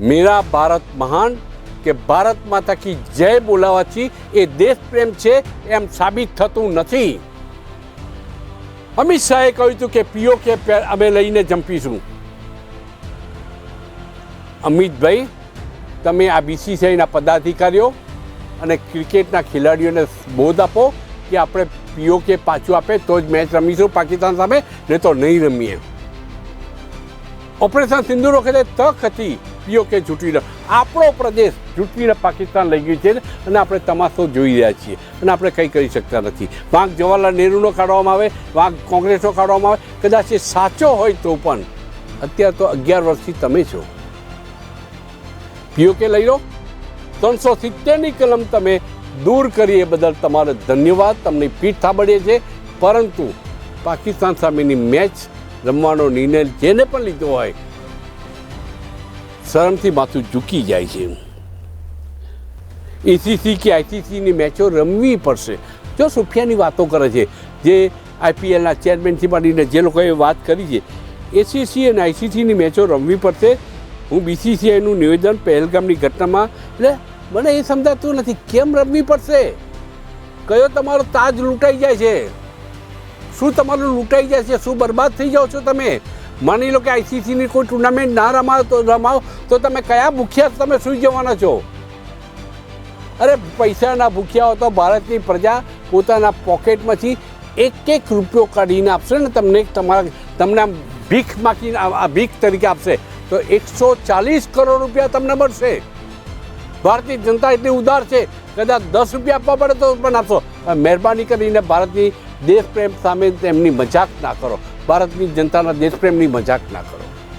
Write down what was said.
મેરા ભારત મહાન કે ભારત માતા કી જય બોલાવાથી એ દેશ પ્રેમ છે એમ સાબિત થતું નથી. અમિત શાહે કહ્યું હતું કે પીઓ કે અમે લઈને જંપીશું. અમિતભાઈ, તમે આ બીસીસીઆઈના પદાધિકારીઓ અને ક્રિકેટના ખેલાડીઓને બોધ આપો કે આપણે પીઓકે પાછું આપે તો જ મેચ રમીશું પાકિસ્તાન સામે, નહીં તો નહીં રમીએ. ઓપરેશન સિંધુ વખતે તક હતી. પીઓકે ચૂંટવીને આપણો પ્રદેશ ચૂંટણીને પાકિસ્તાન લઈ ગયું છે અને આપણે તમાશો જોઈ રહ્યા છીએ. અને આપણે કંઈ કરી શકતા નથી. વાંક જવાહરલાલ નહેરુનો કાઢવામાં આવે વાંક કોંગ્રેસનો કાઢવામાં આવે. કદાચ એ સાચો હોય તો પણ અત્યારે તો અગિયાર વર્ષથી તમે છો. પીઓકે લઈ લો? ત્રણસો સિત્તેરની કલમ તમે દૂર કરી એ બદલ તમારો ધન્યવાદ. તમને પીઠ થાબડીએ છે. પરંતુ પાકિસ્તાન સામેની મેચ રમવાનો નિર્ણય જેને પણ લીધો હોય શરમથી માથું ઝૂકી જાય છે. એસીસી કે આઈસીસીની મેચો રમવી પડશે. જો સુફિયાની વાતો કરે છે, જે આઈપીએલના ચેરમેનથી માંડીને જે લોકોએ વાત કરી છે, એસીસી અને આઈસીસીની મેચો રમવી પડશે. હું બીસીસીઆઈનું નિવેદન પહેલગામની ઘટનામાં, એટલે મને એ સમજાતું નથી, કેમ રમવી પડશે? કયો તમારો તાજ લૂંટાઈ જાય છે? શું તમારું લૂંટાઈ જાય છે? શું બરબાદ થઈ જાઓ છો તમે? માની લો કે આઈસીસીની કોઈ ટુર્નામેન્ટ ના રમાવો તો રમાવો, તો તમે કયા ભૂખ્યા તમે સુઈ જવાના છો? અરે પૈસાના ભૂખ્યાઓ તો ભારતની પ્રજા પોતાના પોકેટમાંથી એક એક રૂપિયો કાઢીને આપશે ને તમને તમારા, તમને ભીખ માગીને આ ભીખ તરીકે આપશે. તો એકસો ચાલીસ કરોડ રૂપિયા તમને મળશે. ભારતીય જનતા એટલી ઉદાર છે કદાચ દસ રૂપિયા આપવા પડે તો પણ આપશો. મહેરબાની કરીને ભારતની દેશપ્રેમ સામે તેમની મજાક ના કરો. ભારતની જનતાના દેશપ્રેમની મજાક ના કરો.